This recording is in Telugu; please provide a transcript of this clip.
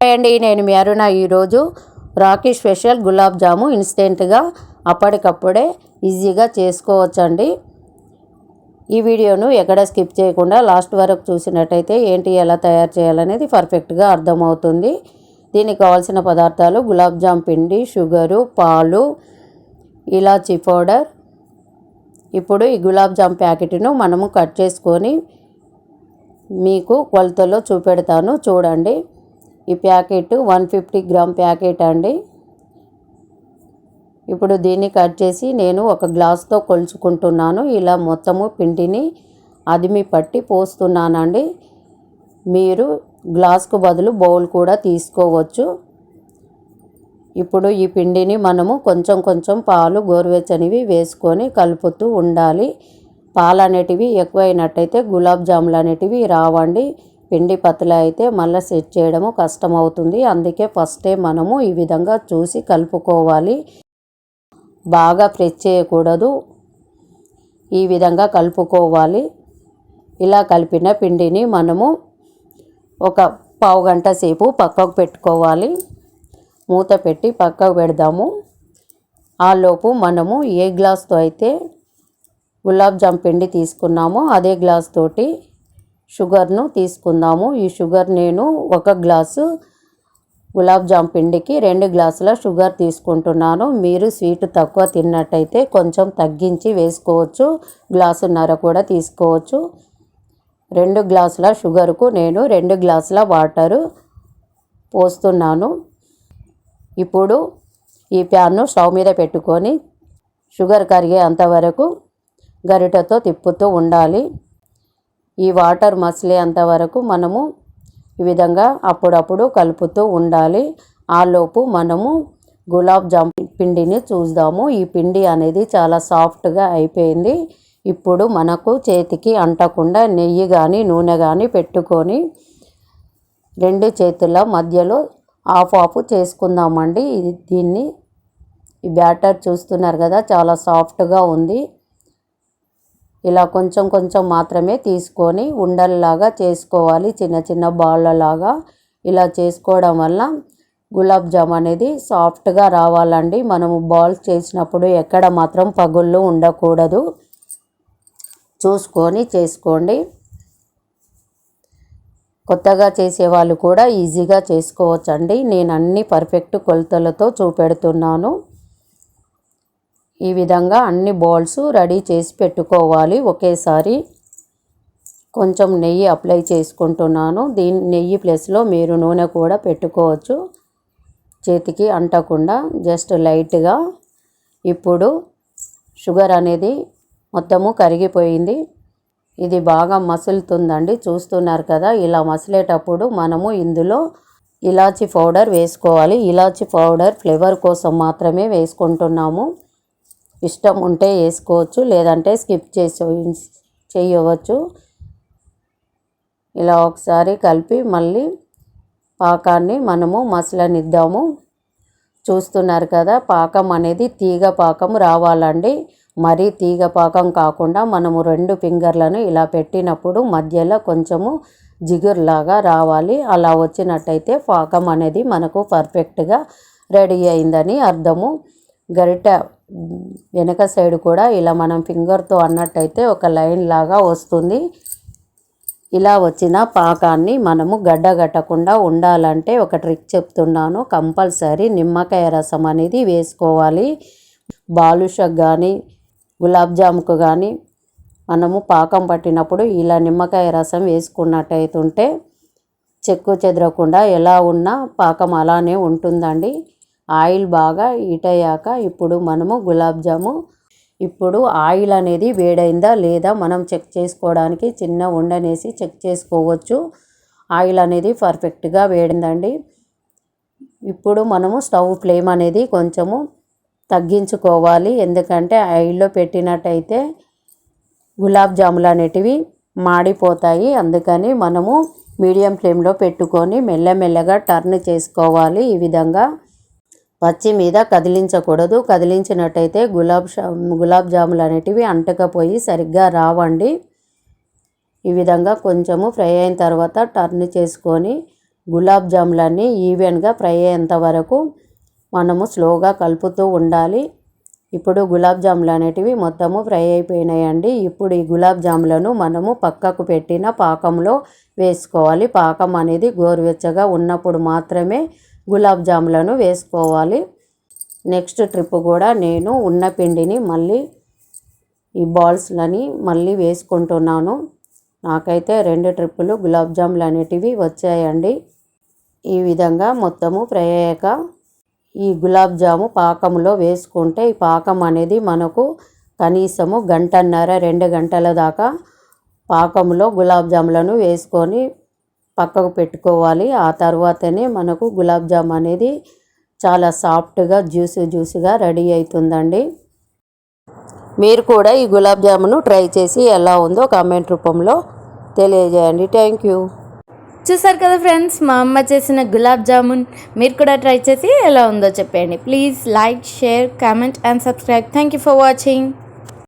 అండి నేను మీ అరుణ. ఈరోజు రాఖీ స్పెషల్ గులాబ్ జాము ఇన్స్టెంట్గా అప్పటికప్పుడే ఈజీగా చేసుకోవచ్చండి. ఈ వీడియోను ఎక్కడ స్కిప్ చేయకుండా లాస్ట్ వరకు చూసినట్టయితే ఏంటి ఎలా తయారు చేయాలనేది పర్ఫెక్ట్గా అర్థమవుతుంది. దీనికి కావాల్సిన పదార్థాలు గులాబ్ జామ్ పిండి షుగరు పాలు ఇలాచీ పౌడర్. ఇప్పుడు ఈ గులాబ్ జామ్ ప్యాకెట్ను మనము కట్ చేసుకొని మీకు కొలతలో చూపెడతాను. చూడండి. ఈ packet one fifty gram packet అండి. ఇప్పుడు దీన్ని కట్ చేసి నేను ఒక గ్లాస్తో కొలుచుకుంటున్నాను. ఇలా మొత్తము పిండిని అదిమి పట్టి పోస్తున్నానండి. మీరు గ్లాస్కు బదులు బౌల్ కూడా తీసుకోవచ్చు. ఇప్పుడు ఈ పిండిని మనము కొంచెం కొంచెం పాలు గోరువెచ్చనివి వేసుకొని కలుపుతూ ఉండాలి. పాలు అనేటివి ఎక్కువైనట్టయితే గులాబ్ జాములు అనేటివి రావండి. పిండి పతల అయితే మళ్ళీ సెట్ చేయడము కష్టమవుతుంది. అందుకే ఫస్టే మనము ఈ విధంగా చూసి కలుపుకోవాలి. బాగా ప్రెస్ చేయకూడదు. ఈ విధంగా కలుపుకోవాలి. ఇలా కలిపిన పిండిని మనము ఒక పావు గంట సేపు పక్కకు పెట్టుకోవాలి. మూత పెట్టి పక్కకు పెడదాము. ఆలోపు మనము ఏ గ్లాస్తో అయితే గులాబ్ జామ్ పిండి తీసుకున్నామో అదే గ్లాస్ తోటి షుగర్ను తీసుకుందాము. ఈ షుగర్ నేను ఒక గ్లాసు గులాబ్ జామ్ పిండికి రెండు గ్లాసుల షుగర్ తీసుకుంటున్నాను. మీరు స్వీట్ తక్కువ తిన్నట్టయితే కొంచెం తగ్గించి వేసుకోవచ్చు. గ్లాసున్నర కూడా తీసుకోవచ్చు. రెండు గ్లాసుల షుగర్కు నేను రెండు గ్లాసుల వాటరు పోస్తున్నాను. ఇప్పుడు ఈ ప్యాన్ను స్టవ్ మీద పెట్టుకొని షుగర్ కరిగే అంతవరకు గరిటతో తిప్పుతూ ఉండాలి. ఈ వాటర్ మసిలేంత వరకు మనము ఈ విధంగా అప్పుడప్పుడు కలుపుతూ ఉండాలి. ఆలోపు మనము గులాబ్ జామ్ పిండిని చూద్దాము. ఈ పిండి అనేది చాలా సాఫ్ట్గా అయిపోయింది. ఇప్పుడు మనకు చేతికి అంటకుండా నెయ్యి కానీ నూనె కానీ పెట్టుకొని రెండు చేతుల మధ్యలో ఆఫ్ ఆఫ్ చేసుకుందామండి. ఇది దీన్ని ఈ బ్యాటర్ చూస్తున్నారు కదా చాలా సాఫ్ట్గా ఉంది. ఇలా కొంచెం కొంచెం మాత్రమే తీసుకొని ఉండల్లాగా చేసుకోవాలి. చిన్న చిన్న బాళ్ళలాగా ఇలా చేసుకోవడం వల్ల గులాబ్ జామ్ అనేది సాఫ్ట్గా రావాలండి. మనము బాల్స్ చేసినప్పుడు ఎక్కడ మాత్రం పగుళ్ళు ఉండకూడదు. చూసుకొని చేసుకోండి. కొత్తగా చేసేవాళ్ళు కూడా ఈజీగా చేసుకోవచ్చండి. నేను అన్ని పర్ఫెక్ట్ కొలతలతో చూపెడుతున్నాను. ఈ విధంగా అన్ని బౌల్స్ రెడీ చేసి పెట్టుకోవాలి. ఒకేసారి కొంచెం నెయ్యి అప్లై చేసుకుంటున్నాను. దీని నెయ్యి ప్లేస్లో మీరు నూనె కూడా పెట్టుకోవచ్చు. చేతికి అంటకుండా జస్ట్ లైట్గా ఇప్పుడు షుగర్ అనేది మొత్తము కరిగిపోయింది. ఇది బాగా మసులుతుందండి. చూస్తున్నారు కదా ఇలా మసిలేటప్పుడు మనము ఇందులో ఇలాచి పౌడర్ వేసుకోవాలి. ఇలాచి పౌడర్ ఫ్లేవర్ కోసం మాత్రమే వేసుకుంటున్నాము. ఇష్టం ఉంటే వేసుకోవచ్చు లేదంటే స్కిప్ చేసి చేయవచ్చు. ఇలా ఒకసారి కలిపి మళ్ళీ పాకాన్ని మనము మసలనిద్దాము. చూస్తున్నారు కదా పాకం అనేది తీగ పాకం రావాలండి. మరీ తీగ పాకం కాకుండా మనము రెండు ఫింగర్లను ఇలా పెట్టినప్పుడు మధ్యలో కొంచెము జిగురులాగా రావాలి. అలా వచ్చినట్టయితే పాకం అనేది మనకు పర్ఫెక్ట్గా రెడీ అయిందని అర్థము. గరిట వెనక సైడ్ కూడా ఇలా మనం ఫింగర్తో అన్నట్టయితే ఒక లైన్ లాగా వస్తుంది. ఇలా వచ్చిన పాకాన్ని మనము గడ్డగట్టకుండా ఉండాలంటే ఒక ట్రిక్ చెప్తున్నాను. కంపల్సరీ నిమ్మకాయ రసం అనేది వేసుకోవాలి. బాలుషకు కానీ గులాబ్ జాముకు కానీ మనము పాకం పట్టినప్పుడు ఇలా నిమ్మకాయ రసం వేసుకున్నట్టయితుంటే చెక్కు చెదరకుండా ఎలా ఉన్నా పాకం అలానే ఉంటుందండి. ఆయిల్ బాగా హీట్ అయ్యాక ఇప్పుడు మనము గులాబ్ జాము. ఇప్పుడు ఆయిల్ అనేది వేడైందా లేదా మనం చెక్ చేసుకోవడానికి చిన్న ఉండనేసి చెక్ చేసుకోవచ్చు. ఆయిల్ అనేది పర్ఫెక్ట్గా వేడిందండి. ఇప్పుడు మనము స్టవ్ ఫ్లేమ్ అనేది కొంచెము తగ్గించుకోవాలి. ఎందుకంటే ఆయిల్లో పెట్టినట్టయితే గులాబ్ జాములు అనేటివి మాడిపోతాయి. అందుకని మనము మీడియం ఫ్లేమ్లో పెట్టుకొని మెల్లమెల్లగా టర్న్ చేసుకోవాలి ఈ విధంగా. పచ్చి మీద కదిలించకూడదు. కదిలించినట్టయితే గులాబ్ గులాబ్ జాములు అనేటివి అంటకపోయి సరిగ్గా రావండి. ఈ విధంగా కొంచెము ఫ్రై అయిన తర్వాత టర్న్ చేసుకొని గులాబ్ జాములన్నీ ఈవెన్గా ఫ్రై అయ్యేంత వరకు మనము స్లోగా కలుపుతూ ఉండాలి. ఇప్పుడు గులాబ్ జాములు అనేటివి మొత్తము ఫ్రై అయిపోయినాయండి. ఇప్పుడు ఈ గులాబ్ జాములను మనము పక్కకు పెట్టిన పాకంలో వేసుకోవాలి. పాకం అనేది గోరువెచ్చగా ఉన్నప్పుడు మాత్రమే గులాబ్ జాములను వేసుకోవాలి. నెక్స్ట్ ట్రిప్ కూడా నేను ఉన్న పిండిని మళ్ళీ ఈ బాల్స్లని మళ్ళీ వేసుకుంటున్నాను. నాకైతే రెండు ట్రిప్పులు గులాబ్ జాములు అనేటివి వచ్చాయండి. ఈ విధంగా మొత్తము ఫ్రై అయ్యాక ఈ గులాబ్ జాము పాకంలో వేసుకుంటే ఈ పాకం అనేది మనకు కనీసము గంటన్నర రెండు గంటల దాకా పాకంలో గులాబ్ జాములను వేసుకొని పక్కకు పెట్టుకోవాలి. ఆ తర్వాతనే మనకు గులాబ్ జామ్ అనేది చాలా సాఫ్ట్గా జ్యూసీ జ్యూసీగా రెడీ అవుతుందండి మీరు కూడా ఈ గులాబ్ జామును ట్రై చేసి ఎలా ఉందో కామెంట్ రూపంలో తెలియజేయండి. Thank you. చూసారు కదా ఫ్రెండ్స్ మా అమ్మ చేసిన గులాబ్ జామున్ మీరు కూడా ట్రై చేసి ఎలా ఉందో చెప్పండి. Please like share comment and subscribe. Thank you for watching.